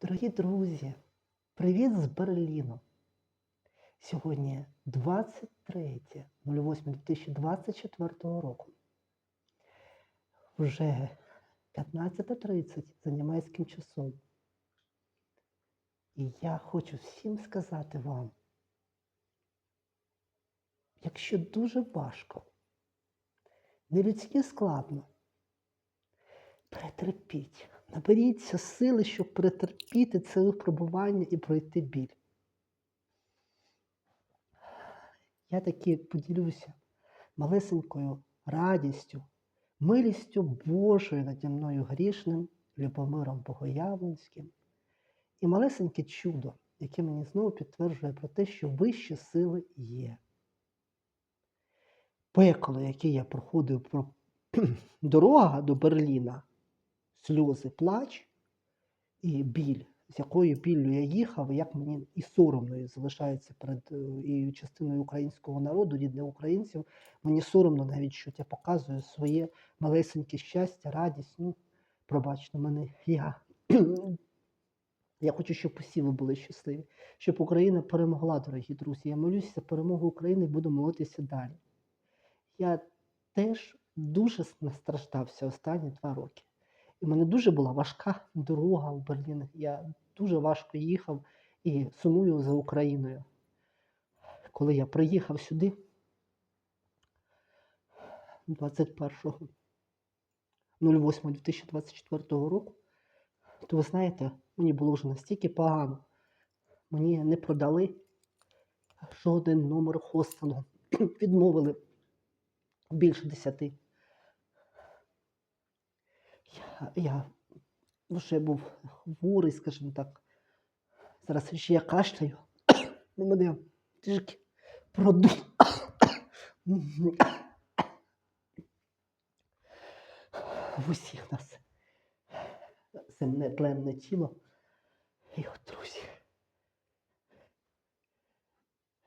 Дорогі друзі, привіт з Берліну. Сьогодні 23.08.2024 року. Вже 15.30 за німецьким часом. І я хочу всім сказати вам, якщо дуже важко, нелюдськи складно, Перетерпіть, наберіться сили, щоб перетерпіти це випробування і пройти біль. Я таки поділюся малесенькою радістю, милістю Божою наді мною грішним, Любомиром Богоявленським і малесеньке чудо, яке мені знову підтверджує про те, що вищі сили є. Пекло, яке я проходив про дорога до Берліна, сльози, плач і біль, з якою біллю я їхав, як мені і соромно залишається перед е, і частиною українського народу, рідних українців. Мені соромно навіть, що я показую своє малесеньке щастя, радість. Ну, пробачте мене, я. Я хочу, щоб усі ви були щасливі, щоб Україна перемогла, дорогі друзі. Я молюся за перемогу України і буду молитися далі. Я теж дуже настраждався останні два роки. І в мене дуже була важка дорога в Берлін. Я дуже важко їхав і сумую за Україною. Коли я приїхав сюди 21.08.2024 року, то ви знаєте, мені було вже настільки погано. Мені не продали жоден номер хостелу. Відмовили більше десяти. Я, я вже був хворий, скажімо так. Зараз ще я кашляю. Ну, мене трішки проду. В усіх нас земне тленне тіло. І от, друзі.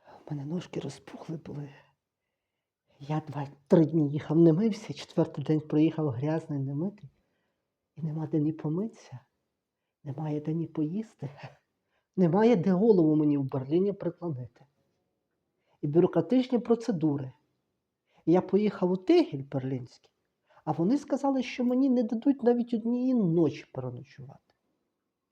У мене ножки розпухли були. Я два-три дні їхав, не мився, четвертий день приїхав грязний, не. Нема де ні помитися, немає де ні поїсти, немає де голову мені в Берліні приклонити. І бюрократичні процедури. Я поїхав у Тегель Берлінський, а вони сказали, що мені не дадуть навіть однієї ночі переночувати.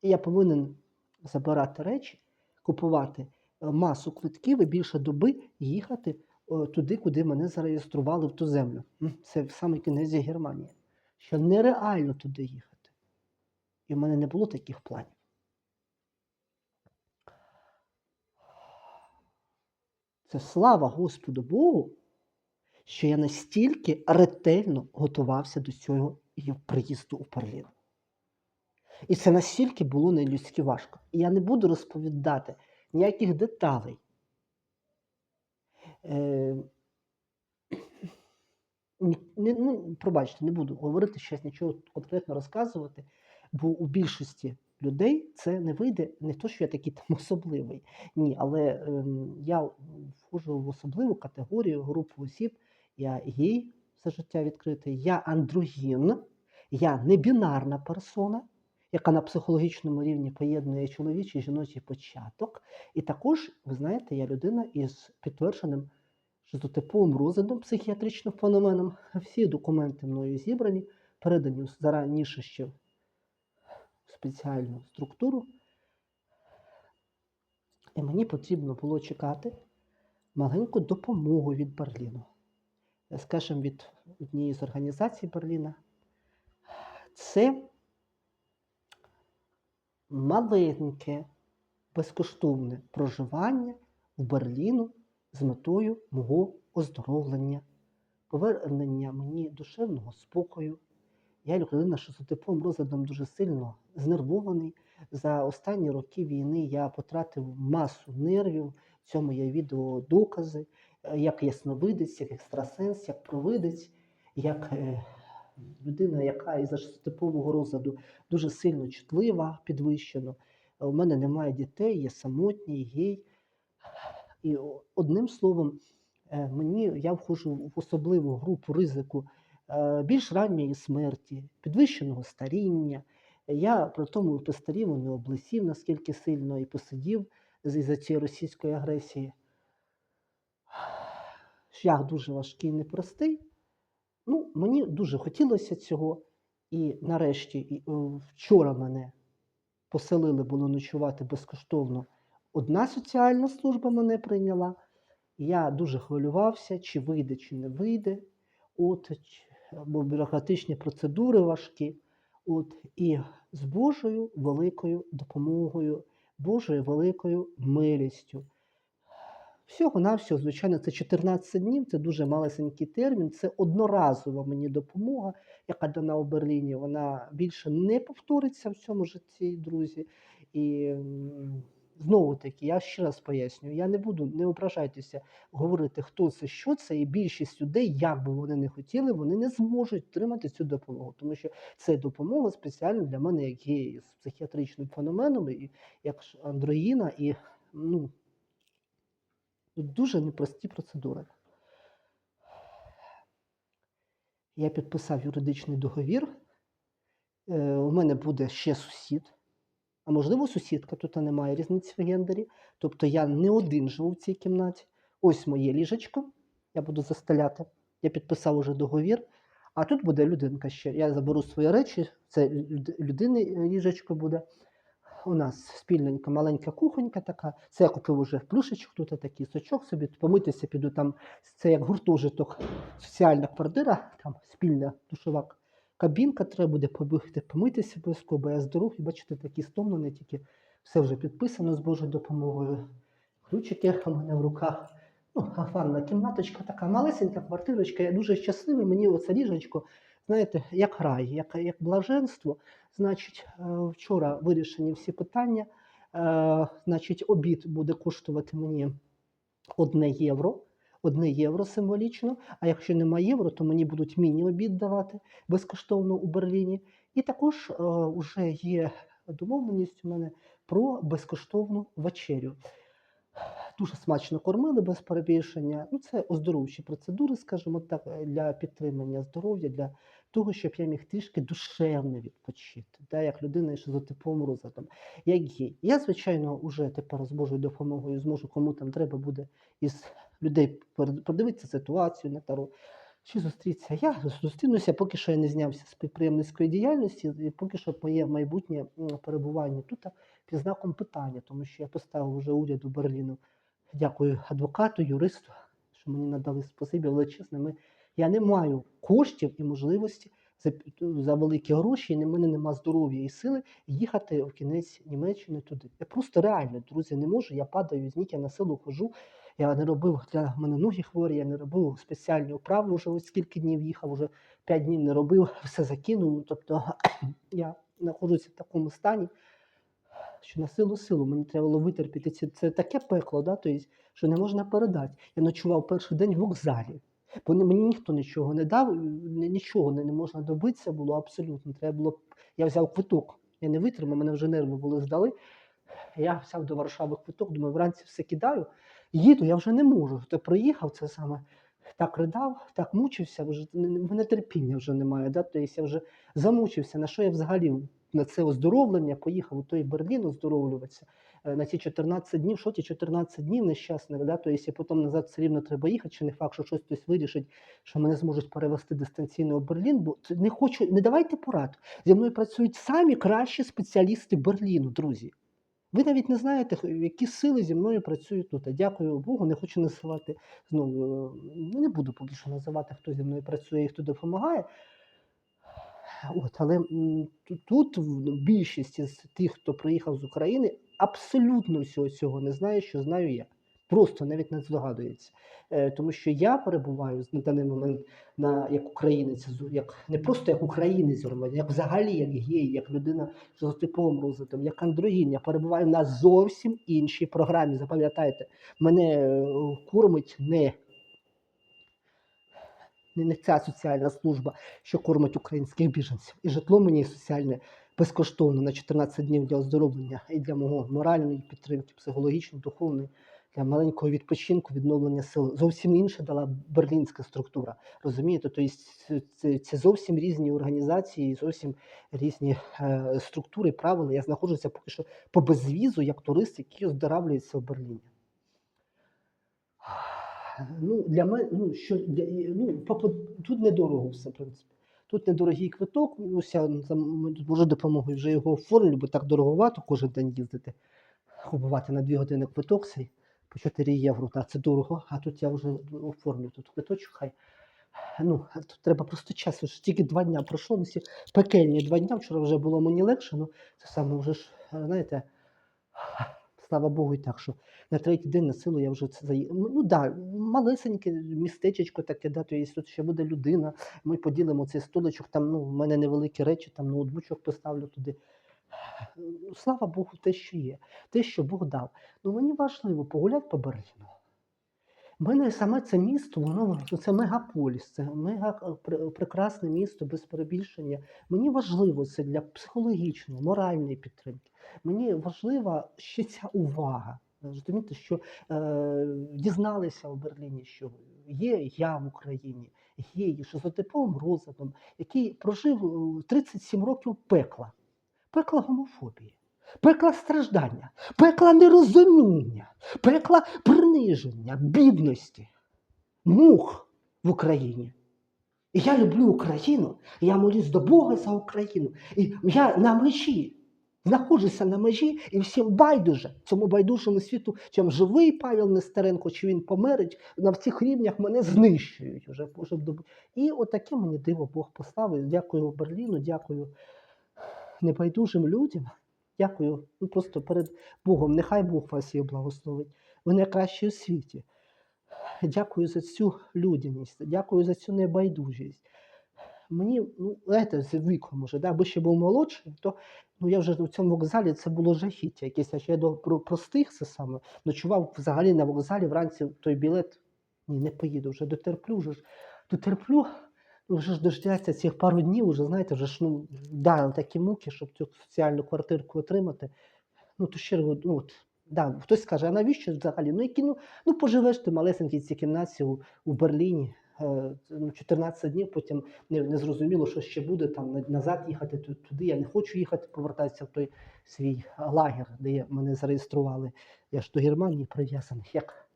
І я повинен забирати речі, купувати е, масу квитків і більше доби їхати е, туди, куди мене зареєстрували в ту землю. Це в саме кінець Германії. Що нереально туди їхати. І в мене не було таких планів. Це слава Господу Богу, що я настільки ретельно готувався до цього приїзду у Берлін. І це настільки було нелюдськи важко. І я не буду розповідати ніяких деталей. Е, не, ну, пробачте, не буду говорити щось, нічого конкретно розказувати, бо у більшості людей це не вийде не то, що я такий там особливий. Ні, але ем, я входжу в особливу категорію групу осіб. Я гей все життя відкритий, я андрогін, я небінарна персона, яка на психологічному рівні поєднує чоловічий жіночий початок. І також, ви знаєте, я людина із підтвердженим шизотиповим розладом, психіатричним феноменом. Всі документи мною зібрані, передані зараніше ще в спеціальну структуру. І мені потрібно було чекати маленьку допомогу від Берліну. Скажімо, від однієї з організацій Берліна. Це маленьке, безкоштовне проживання в Берліну з метою мого оздоровлення, повернення мені душевного спокою. Я людина, що з типовим розладом дуже сильно знервований. За останні роки війни я потратив масу нервів. В цьому є відеодокази, е, як ясновидець, як екстрасенс, як провидець, як е, людина, яка із-за типового розладу дуже сильно чутлива, підвищено. У мене немає дітей, я самотній, гей. І одним словом, е, мені я входжу в особливу групу ризику е, більш ранньої смерті, підвищеного старіння, Я при тому постарів, не облисів наскільки сильно, і посидів за цієї російської агресії. Шлях дуже важкий непростий. Ну, мені дуже хотілося цього. І нарешті, вчора мене поселили було ночувати безкоштовно. Одна соціальна служба мене прийняла. Я дуже хвилювався, чи вийде, чи не вийде. От, бо бюрократичні процедури важкі. От, і з Божою великою допомогою, Божою великою милістю. Всього-навсього, звичайно, це 14 днів, це дуже малесенький термін, це одноразова мені допомога, яка дана у Берліні. Вона більше не повториться в цьому житті, друзі. І знову таки, я ще раз пояснюю, я не буду, не ображайтеся говорити, хто це, що це, і більшість людей, як би вони не хотіли, вони не зможуть отримати цю допомогу, тому що це допомога спеціально для мене, як є з психіатричним феноменом, як андроїна, і ну, тут дуже непрості процедури. Я підписав юридичний договір. Е, у мене буде ще сусід, а можливо, сусідка, тут немає різниці в гендері. Тобто я не один живу в цій кімнаті. Ось моє ліжечко, я буду застеляти. Я підписав уже договір. А тут буде людинка ще. Я заберу свої речі, це люд- людини е, ліжечко буде. У нас спільненька маленька кухонька така. Це я купив уже плюшечок, тут такий сочок собі. Помитися піду там. Це як гуртожиток, соціальна квартира, там спільна душова кабінка, треба буде побігти, помитися обов'язково, бо я здоровий, бачите, такий стомлений, тільки все вже підписано з Божою допомогою. Ключики у мене в руках. Ну, а ванна кімнаточка така малесенька квартирочка. Я дуже щасливий. Мені оце ліжечко, знаєте, як рай, як, як блаженство. Значить, е, вчора вирішені всі питання. Е, Значить, обід буде коштувати мені 1 євро. 1 євро символічно. А якщо немає євро, то мені будуть міні-обід давати безкоштовно у Берліні. І також е, вже є домовленість у мене про безкоштовну вечерю. Дуже смачно кормили без перебільшення. Ну, це оздоровчі процедури, скажімо так, е, для підтримання здоров'я, для того, щоб я міг трішки душевно відпочити, да, як людина з шизотипом розладом, як гей. Я, звичайно, вже тепер з Божою допомогою зможу, кому там треба буде із людей подивитися ситуацію на таро. Чи зустрітися? Я зустрінуся, поки що я не знявся з підприємницької діяльності, і поки що моє майбутнє перебування тут під знаком питання, тому що я поставив вже уряду Берліну. Дякую адвокату, юристу, що мені надали спасибі величезне. Ми, я не маю коштів і можливості за, за великі гроші, і в мене нема здоров'я і сили їхати в кінець Німеччини туди. Я просто реально, друзі, не можу. Я падаю з ніг, я на силу хожу. Я не робив для мене ноги хворі, я не робив спеціальні вправи вже ось скільки днів їхав, вже 5 днів не робив, все закинув. Тобто я знаходжуся в такому стані, що на силу силу мені треба було витерпіти. Це, це таке пекло, да? тобто, що не можна передати. Я ночував перший день в вокзалі. Бо мені ніхто нічого не дав, нічого не можна добитися було абсолютно. Треба було. Я взяв квиток. Я не витримав, мене вже нерви були здали. Я взяв до Варшави квиток, думаю, вранці все кидаю, їду, я вже не можу. То приїхав це саме. Так ридав, так мучився, вже в мене терпіння вже немає. Да? Тобто я вже замучився, на що я взагалі на це оздоровлення поїхав у той Берлін оздоровлюватися. Е, На ці 14 днів, що ті 14 днів нещасних, да? тобто якщо потім назад все рівно треба їхати, чи не факт, що щось хтось вирішить, що мене зможуть перевести дистанційно у Берлін, бо не хочу, не давайте порад. Зі мною працюють самі кращі спеціалісти Берліну, друзі. Ви навіть не знаєте, які сили зі мною працюють тут. А Дякую Богу, не хочу називати знову. е, ну, Не буду поки що називати, хто зі мною працює і хто допомагає. От, але тут більшість з тих, хто приїхав з України, абсолютно всього цього не знає, що знаю я. Просто навіть не здогадується. Е, тому що я перебуваю на даний момент на як українець, як не просто як українець, як взагалі як гей, як людина з типовим розвитком, як андрогін. Я перебуваю на зовсім іншій програмі. Запам'ятайте, мене е, кормить не, не ця соціальна служба, що кормить українських біженців. І житло мені соціальне безкоштовно на 14 днів для оздоровлення і для мого моральної підтримки, психологічної, духовної. Для маленького відпочинку, відновлення сил. Зовсім інше дала берлінська структура. Розумієте? Тобто це, зовсім різні організації, зовсім різні е, структури, правила. Я знаходжуся поки що по безвізу, як турист, який оздоравлюється в Берліні. Ну, для мене, ну, що, для, ну, по- тут недорого все, в принципі. Тут недорогий квиток, ну, ся, за м- Божою допомогою вже його оформлю, бо так дороговато кожен день їздити. Купувати на 2 години квиток цей по 4 євро, так, це дорого, а тут я вже оформлю тут квиточок, хай. Ну, тут треба просто час, ж тільки два дня пройшло, ну, ці пекельні два дня, вчора вже було мені легше, ну це саме вже ж, знаєте, слава Богу, і так, що на третій день на силу я вже це заїхав. Ну так, да, малесеньке містечечко таке, да, то є, тут ще буде людина, ми поділимо цей столичок, там ну, в мене невеликі речі, там ноутбучок поставлю туди. Ну, Слава Богу, те, що є, те, що Бог дав. Ну мені важливо погуляти по Берліну. У мене саме це місто, воно це мегаполіс, це мега е, прекрасне місто без перебільшення. Мені важливо це для психологічної, моральної підтримки. Мені важлива ще ця увага. Розумієте, що е, дізналися в Берліні, що є я в Україні, гей, що за типовим розладом, який прожив е, 37 років пекла, пекла гомофобії, пекла страждання, пекла нерозуміння, пекла приниження, бідності, мух в Україні. І я люблю Україну, і я молюсь до Бога за Україну. І я на межі, знаходжуся на межі, і всім байдуже цьому байдужому світу, чим живий Павел Нестеренко, чи він померить, на всіх рівнях мене знищують. Уже, І отаке мені диво Бог поставив. Дякую Берліну, дякую небайдужим людям. Дякую ну, просто перед Богом. Нехай Бог вас і благословить. Ви найкращі у світі. Дякую за цю людяність, дякую за цю небайдужість. Мені, ну, знаєте, з віком уже, да, аби ще був молодший, то ну, я вже в цьому вокзалі це було жахіття. Якесь, я до про- простих це саме. Ночував взагалі на вокзалі вранці той білет. Ні, не поїду, вже дотерплю, вже дотерплю. Ну, вже ж дождяться цих пару днів, вже знаєте, вже ж ну, да, такі муки, щоб цю соціальну квартирку отримати. Ну, то ще ну, от, да, хтось скаже, а навіщо взагалі? Ну, які, ну, ну поживеш ти малесенькій цій кімнаті у, у Берліні. е, Ну, 14 днів, потім не, не зрозуміло, що ще буде там назад їхати ту- туди. Я не хочу їхати, повертатися в той свій лагер, де мене зареєстрували. Я ж до Германії прив'язаний, як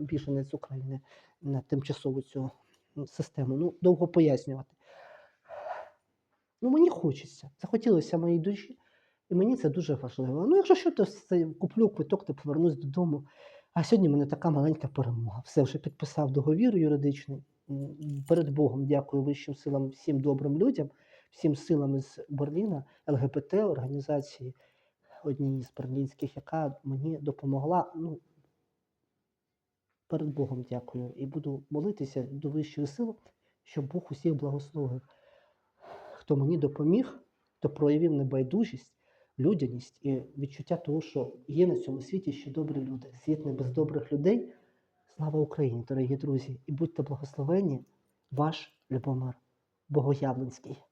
біженець України на тимчасову цю систему. Ну, довго пояснювати. Ну, мені хочеться. Захотілося моїй душі, і мені це дуже важливо. Ну, якщо що, то куплю квиток та повернусь додому. А сьогодні в мене така маленька перемога. Все вже підписав договір юридичний. Перед Богом дякую вищим силам, всім добрим людям, всім силам із Берліна, ЛГБТ організації, одній з берлінських, яка мені допомогла. Ну, перед Богом дякую. І буду молитися до вищої сили, щоб Бог усіх благословив. Хто мені допоміг, хто проявив небайдужість, людяність і відчуття того, що є на цьому світі ще добрі люди. Світ не без добрих людей. Слава Україні, дорогі друзі! І будьте благословені, ваш Любомир Богоявленський.